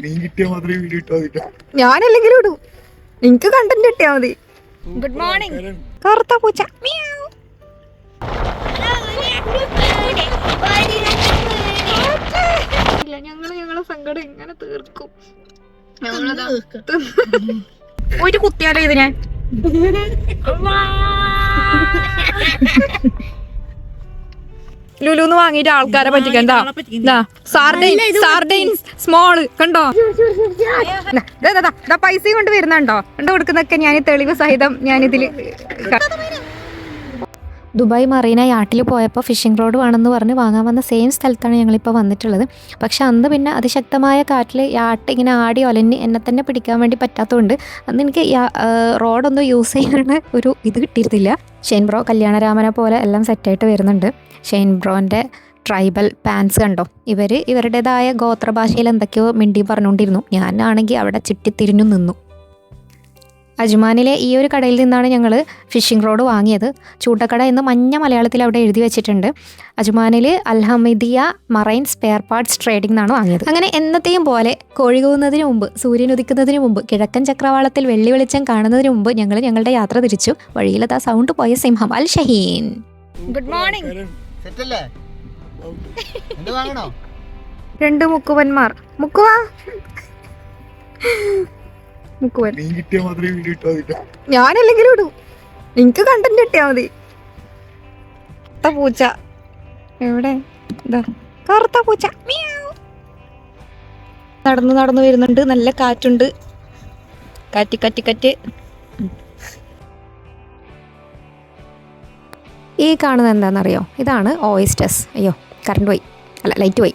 മീൻ കിട്ടിയ മാത്രമേ വീഡിയോ ഇട്ടാ മതി ഞാനല്ലെങ്കിലും ഇടൂ. നിങ്ങക്ക് കണ്ടന്റ് കിട്ടിയാ മതി. ഗുഡ് മോർണിംഗ് കറുത്ത പൂച്ച. ഇല്ല ഞങ്ങൾ ഞങ്ങളെ സങ്കടം എങ്ങനെ തീർക്കും? ഞങ്ങളതാ. ഒരു കുത്തിയാലോ ഇതിനെ ലുലുന്ന് വാങ്ങിയിട്ട് ആൾക്കാരെ പറ്റിക്കണ്ട. സാർഡൈൻ സാർഡൈൻ സ്മോൾ കണ്ടോ? പൈസയും കൊണ്ട് വരുന്നുണ്ടോ? കണ്ടു കൊടുക്കുന്നൊക്കെ ഞാൻ തെളിവ് സഹിതം ഞാൻ ഇതിൽ ദുബായ് മറീന യാട്ടിൽ പോയപ്പോൾ ഫിഷിംഗ് റോഡ് വേണമെന്ന് പറഞ്ഞ് വാങ്ങാൻ വന്ന സെയിം സ്ഥലത്താണ് ഞങ്ങളിപ്പോൾ വന്നിട്ടുള്ളത്. പക്ഷെ അന്ന് പിന്നെ അതിശക്തമായ കാറ്റിൽ യാട്ട് ഇങ്ങനെ ആടി ഒലഞ്ഞ് എന്നെ തന്നെ പിടിക്കാൻ വേണ്ടി പറ്റാത്തതുകൊണ്ട് അന്ന് എനിക്ക് റോഡൊന്നും യൂസ് ചെയ്യാനുള്ള ഒരു ഇത് കിട്ടിയിരുന്നില്ല. ഷെയ്ൻ ബ്രോ കല്യാണരാമനെ പോലെ എല്ലാം സെറ്റായിട്ട് വരുന്നുണ്ട്. ഷെയ്ൻ ബ്രോന്റെ ട്രൈബൽ പാൻസ് കണ്ടോ? ഇവർ ഇവരുടേതായ ഗോത്രഭാഷയിൽ എന്തൊക്കെയോ മിണ്ടി പറഞ്ഞുകൊണ്ടിരുന്നു. ഞാനാണെങ്കിൽ അവിടെ ചുറ്റിത്തിരിഞ്ഞു നിന്നു. അജ്മാനിലെ ഈ ഒരു കടയിൽ നിന്നാണ് ഞങ്ങൾ ഫിഷിംഗ് റോഡ് വാങ്ങിയത്. ചൂട്ടക്കട എന്ന് മഞ്ഞ മലയാളത്തിൽ അവിടെ എഴുതി വെച്ചിട്ടുണ്ട്. അജ്മാനിൽ Alhamidiya marine spare parts trading എന്നാണ് വാങ്ങിയത്. അങ്ങനെ എന്നത്തെയും പോലെ കോഴി കൂവുന്നതിന് മുമ്പ് സൂര്യൻ ഉദിക്കുന്നതിന് മുമ്പ് കിഴക്കൻ ചക്രവാളത്തിൽ വെള്ളി വെളിച്ചം കാണുന്നതിന് മുമ്പ് ഞങ്ങൾ ഞങ്ങളുടെ യാത്ര തിരിച്ചു. വഴിയിലതാ സൗണ്ട് പോയ സിംഹം അൽ ഷഹീൻ. ഗുഡ് മോർണിംഗ് രണ്ട് മുക്കുവന്മാർ. മുക്കുവാ? മുക്കുവൻ ഞാനല്ലെങ്കിലും ഇടൂ. നിങ്ങക്ക് കണ്ടന്റ് കിട്ടിയാ മതി. പൂച്ച. എവിടെ? ഇതാ. കറുത്ത പൂച്ച. നടന്നു നടന്നു വരുന്നുണ്ട്. നല്ല കാറ്റുണ്ട്. കാറ്റി കാറ്റ് കാറ്റ്. ഈ കാണുന്നത് എന്താണെന്നറിയോ? ഇതാണ് ഓയിസ്റ്റസ് അയ്യോ കറണ്ട് പോയി. അല്ല ലൈറ്റ് പോയി.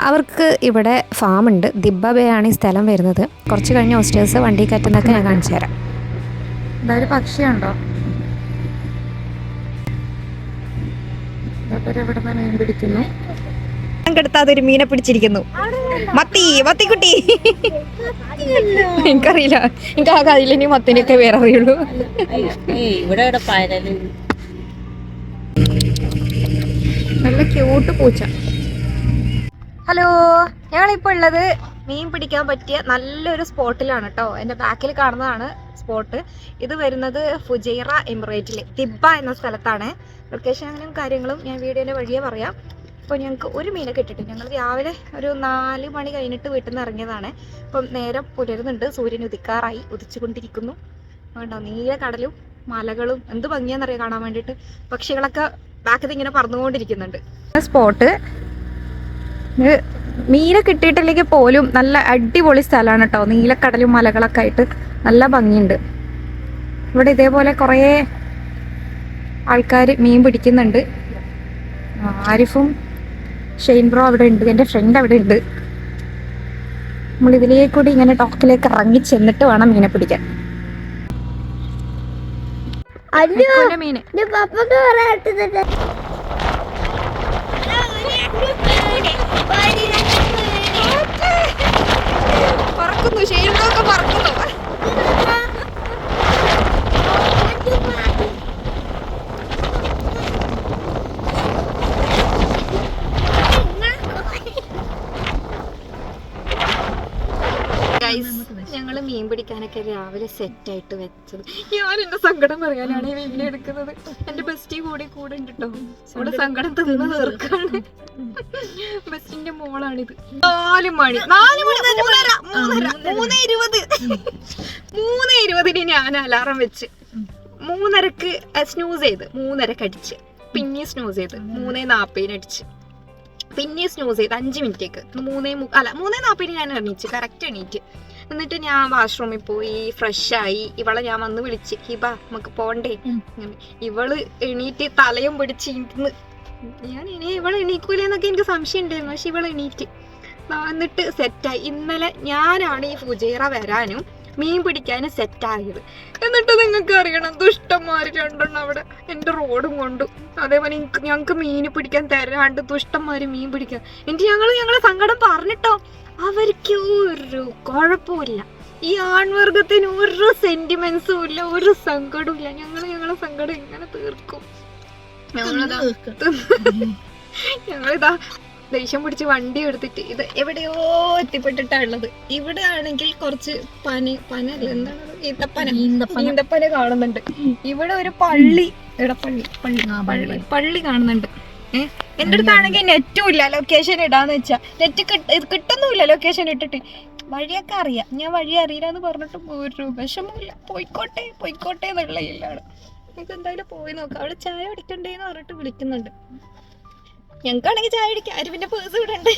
അവർക്ക് ഇവിടെ ഫാമുണ്ട്. ദിബ്ബ ബേ ആണ് ഈ സ്ഥലം വരുന്നത്. കുറച്ച് കഴിഞ്ഞ് ഹോസ്റ്റേഴ്സ് വണ്ടി കയറ്റുന്നൊക്കെ ഞാൻ കാണിച്ചു തരാം. ഇതാ ഒരു പക്ഷിയുണ്ടോ മീൻ പിടിക്കുന്നു. എടുത്താതെ ഒരു മീനെ പിടിച്ചിരിക്കുന്നു. മത്തി മത്തിക്കുട്ടി. എനിക്കറിയില്ല. എനിക്ക് ആ കയ്യിലിനി മത്തിനൊക്കെ വേറെ അറിയുള്ളൂ. ഇവിടെ നല്ല ക്യൂട്ട് പൂച്ച. ഹലോ ഞങ്ങളിപ്പോൾ ഉള്ളത് മീൻ പിടിക്കാൻ പറ്റിയ നല്ലൊരു സ്പോട്ടിലാണ് കേട്ടോ എന്റെ ബാക്കിൽ കാണുന്നതാണ് സ്പോട്ട് ഇത് വരുന്നത് ഫുജൈറ എമിറേറ്റിൽ തിബ്ബ എന്ന സ്ഥലത്താണ്. ലൊക്കേഷൻ അങ്ങനെയും കാര്യങ്ങളും ഞാൻ വീഡിയോന്റെ വഴിയെ പറയാം. അപ്പോൾ ഞങ്ങൾക്ക് ഒരു മീനെ കിട്ടിയിട്ടുണ്ട് ഞങ്ങൾ രാവിലെ ഒരു നാല് മണി കഴിഞ്ഞിട്ട് വീട്ടിൽ നിന്ന് ഇറങ്ങിയതാണ്. അപ്പം നേരം പുലരുന്നുണ്ട്. സൂര്യൻ ഉദിക്കാറായി ഉദിച്ചുകൊണ്ടിരിക്കുന്നു. വേണ്ടോ നീല കടലും മലകളും എന്ത് ഭംഗിയാണെന്നറിയാം കാണാൻ വേണ്ടിയിട്ട്? പക്ഷികളൊക്കെ ബാക്കിൽ ഇങ്ങനെ പറന്നുകൊണ്ടിരിക്കുന്നുണ്ട്. സ്പോട്ട് മീനെ കിട്ടിയിട്ടില്ലെങ്കിൽ പോലും നല്ല അടിപൊളി സ്ഥലമാണ് കേട്ടോ നീലക്കടലും മലകളൊക്കെ ആയിട്ട് നല്ല ഭംഗിയുണ്ട്. ഇവിടെ ഇതേപോലെ കുറേ ആൾക്കാർ മീൻ പിടിക്കുന്നുണ്ട്. ആരിഫും ഷെയ്ൻ ബ്രോ അവിടെ ഉണ്ട്. എന്റെ ഫ്രണ്ട് അവിടെ ഉണ്ട്. നമ്മൾ ഇതിലേക്ക് കൂടി ഇങ്ങനെ ടോക്കിലേക്ക് ഇറങ്ങി ചെന്നിട്ട് വേണം മീനെ പിടിക്കാൻ. മീന്. ഞങ്ങൾ മീൻ പിടിക്കാനൊക്കെ രാവിലെ സെറ്റ് ആയിട്ട് വെച്ചത്. ഞാൻ എന്റെ സങ്കടം പറയാനാണ് ഈ വീഡിയോ എടുക്കുന്നത്. എന്റെ ബെസ്റ്റി കൂടി കൂടെ ഉണ്ട് കേട്ടോ ഇവിടെ സങ്കടം തന്ന തീർക്കാണ്. ബെസ്റ്റിന്റെ മോളാണിത്. നാല് മണി. നാല് മണി. മൂന്നര. മൂന്നര. മൂന്ന് ഇരുപത്. മൂന്ന് ഇരുപതിന് ഞാൻ അലാറം വെച്ച്. മൂന്നരക്ക് സ്നൂസ് ചെയ്ത്. മൂന്നരക്ക് അടിച്ച്. പിന്നെ സ്നൂസ് ചെയ്ത്. മൂന്നേ നാപ്പതിന് അടിച്ച്. പിന്നെ സ്നൂസ് ചെയ്ത് അഞ്ച് മിനിറ്റേക്ക് മൂന്നേ മു- അല്ല മൂന്നേ നാൽപ്പതിന് ഞാൻ എണീച്ച് കറക്റ്റ് എണീറ്റ് എന്നിട്ട് ഞാൻ വാഷ്റൂമിൽ പോയി ഫ്രഷ് ആയി ഇവളെ ഞാൻ വന്ന് വിളിച്ച് ഹിബ നമുക്ക് പോണ്ടേ. ഇവൾ എണീറ്റ് തലയും പിടിച്ച് ഇരുന്ന് ഞാൻ ഇനി ഇവൾ എണീക്കൂലെന്നൊക്കെ എനിക്ക് സംശയം ഉണ്ടായിരുന്നു പക്ഷെ ഇവൾ എണീറ്റ്. എന്നിട്ട് സെറ്റായി ഇന്നലെ ഞാനാണ് ഈ ഫുജൈറ വരാനും മീൻ പിടിക്കാനും സെറ്റായത് എന്നിട്ട് നിങ്ങൾക്ക് അറിയണം. ദുഷ്ടന്മാര് രണ്ടെണ്ണം അവിടെ എന്റെ റോഡും കൊണ്ടു. അതേപോലെ ഞങ്ങക്ക് ഞങ്ങൾക്ക് മീൻ പിടിക്കാൻ തരാണ്ട് ദുഷ്ടന്മാര് മീൻ പിടിക്കാൻ. എന്നിട്ട് ഞങ്ങൾ ഞങ്ങളെ സങ്കടം പറഞ്ഞിട്ടോ? അവർക്ക് ഒരു കുഴപ്പമില്ല ഈ ആൺവർഗത്തിന് ഒരു സെന്റിമെന്റ്സും ഇല്ല ഒരു സങ്കടവും ഇല്ല. ഞങ്ങൾ ഞങ്ങളെ സങ്കടം എങ്ങനെ തീർക്കും? ഞങ്ങളിതാ ഞങ്ങളിതാ ദേഷ്യം പിടിച്ച് വണ്ടി എടുത്തിട്ട് ഇത് എവിടെയോ എത്തിപ്പെട്ടിട്ടാണുള്ളത്. ഇവിടെ ആണെങ്കിൽ കുറച്ച് പന പന അല്ല എന്താണ്? ഈന്തപ്പന. ഈന്തപ്പന. കാണുന്നുണ്ട്. ഇവിടെ ഒരു പള്ളി. ഇവിടെ പള്ളി പള്ളി. പള്ളി പള്ളി കാണുന്നുണ്ട്. ഏഹ് എന്റെ അടുത്താണെങ്കിൽ നെറ്റും ഇല്ല. ലൊക്കേഷൻ ഇടാന്ന് വെച്ചാ. നെറ്റ് കിട്ടുന്നുമില്ല ലൊക്കേഷൻ ഇട്ടിട്ട്. വഴിയൊക്കെ അറിയാം. ഞാൻ വഴി അറിയില്ല എന്ന് പറഞ്ഞിട്ട് ഒരു വിഷമമില്ല പോയിക്കോട്ടെ പോയിക്കോട്ടെ എന്നുള്ള ഇല്ലാണ് നമുക്ക് എന്തായാലും പോയി നോക്കാം. അവിടെ ചായ കുടിക്കണ്ടേന്ന് പറഞ്ഞിട്ട് വിളിക്കുന്നുണ്ട്. ഞങ്ങൾക്കാണെങ്കിൽ ചായ കുടിക്കാം. അരുവിന്റെ പേഴ്സ് ഇവിടെ ഉണ്ട്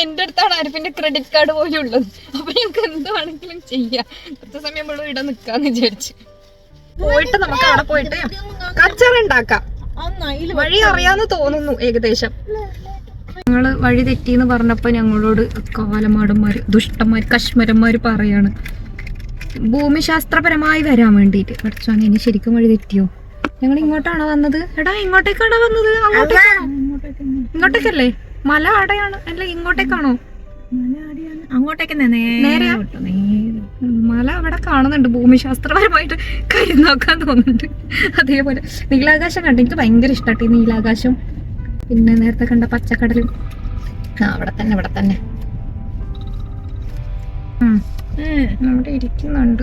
എന്റെ അടുത്താണ് അരിഫിന്റെ ക്രെഡിറ്റ് കാർഡ് പോലും ഉള്ളത്. അപ്പൊ ഞങ്ങൾക്ക് എന്ത് വേണമെങ്കിലും ചെയ്യാം. കുറച്ച് സമയം നമ്മൾ ഇവിടെ നിക്കാന്ന് വിചാരിച്ചു. പോയിട്ട് നമുക്ക് അവിടെ പോയിട്ട് കച്ചറ ഉണ്ടാക്കാം. വഴി അറിയാന്ന് തോന്നുന്നു ഏകദേശം. ഞങ്ങൾ വഴി തെറ്റിന്ന് പറഞ്ഞപ്പോ ഞങ്ങളോട് കാലമാടന്മാര് ദുഷ്ടന്മാര് കശ്മരന്മാര് പറയാണ്. ഭൂമിശാസ്ത്രപരമായി വരാൻ വേണ്ടിയിട്ട്. പഠിച്ചാണ് ഇനി ശരിക്കും വഴി തെറ്റിയോ? ഞങ്ങൾ ഇങ്ങോട്ടാണോ വന്നത്? എടാ ഇങ്ങോട്ടേക്കാണോ വന്നത്? അങ്ങോട്ടേക്കാണോ? ഇങ്ങോട്ടേക്കല്ലേ? മല അടയാണ് അല്ല ഇങ്ങോട്ടേക്കാണോ? അങ്ങോട്ടേക്ക് നേരെയാ ഉം, മല അവിടെ കാണുന്നുണ്ട് ഭൂമിശാസ്ത്രപരമായിട്ട് കരുന്നോക്കാൻ നോക്കാൻ തോന്നുന്നുണ്ട്. അതേപോലെ നീലാകാശം കണ്ട് എനിക്ക് ഭയങ്കര ഇഷ്ടമായിട്ട് ഈ നീലാകാശം. പിന്നെ നേരത്തെ കണ്ട പച്ചക്കടലും. ആ അവിടെ തന്നെ അവിടെ തന്നെ. ഉം, അവിടെ ഇരിക്കുന്നുണ്ട്.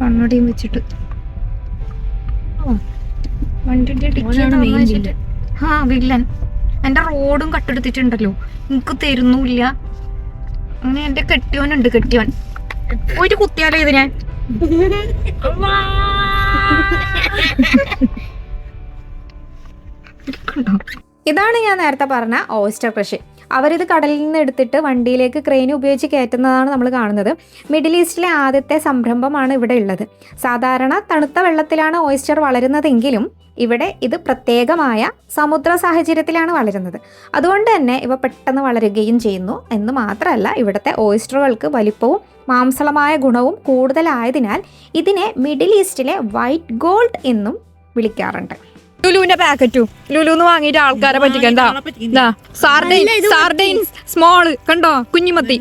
കണ്ണടിയും വെച്ചിട്ട്. വണ്ടിന്റെ ആ വില്ലൻ. എന്റെ റോഡും കട്ടെടുത്തിട്ടുണ്ടല്ലോ. എനിക്ക് തരുന്നില്ല. അങ്ങനെ എന്റെ കെട്ടിയോനുണ്ട് കെട്ടിയോൻ ഒരു കുത്തിയാലോ ഞാൻ ഇതാണ് ഞാൻ നേരത്തെ പറഞ്ഞ ഓസ്റ്റർ കൃഷി. അവരിത് കടലിൽ നിന്ന് എടുത്തിട്ട് വണ്ടിയിലേക്ക് ക്രെയിൻ ഉപയോഗിച്ച് കയറ്റുന്നതാണ് നമ്മൾ കാണുന്നത്. മിഡിൽ ഈസ്റ്റിലെ ആദ്യത്തെ സംരംഭമാണ് ഇവിടെ ഉള്ളത്. സാധാരണ തണുത്ത വെള്ളത്തിലാണ് ഓയിസ്റ്റർ വളരുന്നതെങ്കിലും ഇവിടെ ഇത് പ്രത്യേകമായ സമുദ്ര സാഹചര്യത്തിലാണ് വളരുന്നത്. അതുകൊണ്ട് തന്നെ ഇവ പെട്ടെന്ന് വളരുകയും ചെയ്യുന്നു എന്ന് മാത്രമല്ല ഇവിടുത്തെ ഓയിസ്റ്ററുകൾക്ക് വലിപ്പവും മാംസളമായ ഗുണവും കൂടുതലായതിനാൽ ഇതിനെ മിഡിൽ ഈസ്റ്റിലെ വൈറ്റ് ഗോൾഡ് എന്നും വിളിക്കാറുണ്ട്. ലുലുവിന്റെ പാക്കറ്റും ലുലുന്ന് വാങ്ങിയിട്ട് ആൾക്കാരെ പറ്റിക്കണ്ട സാർഡൈൻ സാർഡൈൻ സ്മോൾ കണ്ടോ കുഞ്ഞിമത്തി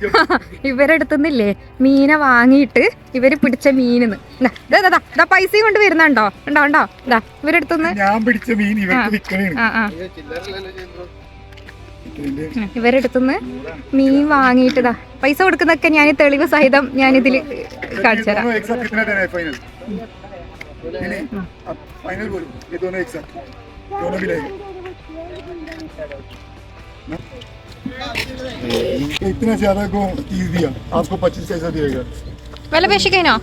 ഇവരെടുത്തുന്നില്ലേ? മീനെ വാങ്ങിയിട്ട് ഇവർ പിടിച്ച മീനിന്ന്. പൈസ കൊണ്ട് വരുന്നുണ്ടോ? ഉണ്ടോ ഉണ്ടോ? ഇതാ ഇവരെടുത്തുനിന്ന് ഞാൻ പിടിച്ച മീൻ ഇവരെടുത്തുനിന്ന് മീൻ വാങ്ങിയിട്ട് ഇതാ പൈസ കൊടുക്കുന്നൊക്കെ ഞാൻ തെളിവ് സഹിതം ഞാൻ ഇതിൽ കാണിച്ചു തരാം दोनों एक साथ कितना देना है फाइनल नहीं नहीं अब फाइनल बोलो ये दोनों एक साथ दोनों भी लगेंगे तो इतना ज्यादा को चीज दिया आपको पच्चीस कैसा दिएगा വില പേശിക്കഴിഞ്ഞോ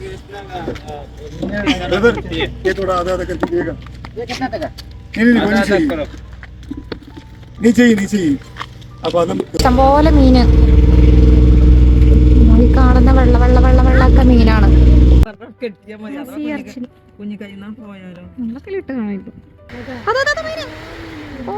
ब्रदर ये थोड़ा आधा आधा करके दिएगा ये कितना तक है नहीं नहीं नहीं वो नहीं चाहिए नहीं चाहिए नहीं चाहिए अब आधा ഇഷ്ടംപോലെ മീന് ഈ കാണുന്ന വെള്ള വെള്ള വെള്ള വെള്ളമൊക്കെ മീനാണ് കുഞ്ഞു കൈന്നാ പോയാലോ വെള്ളത്തിലിട്ട് കാണിക്കും അതാ, അതാ, അതാ മീന്. ഓ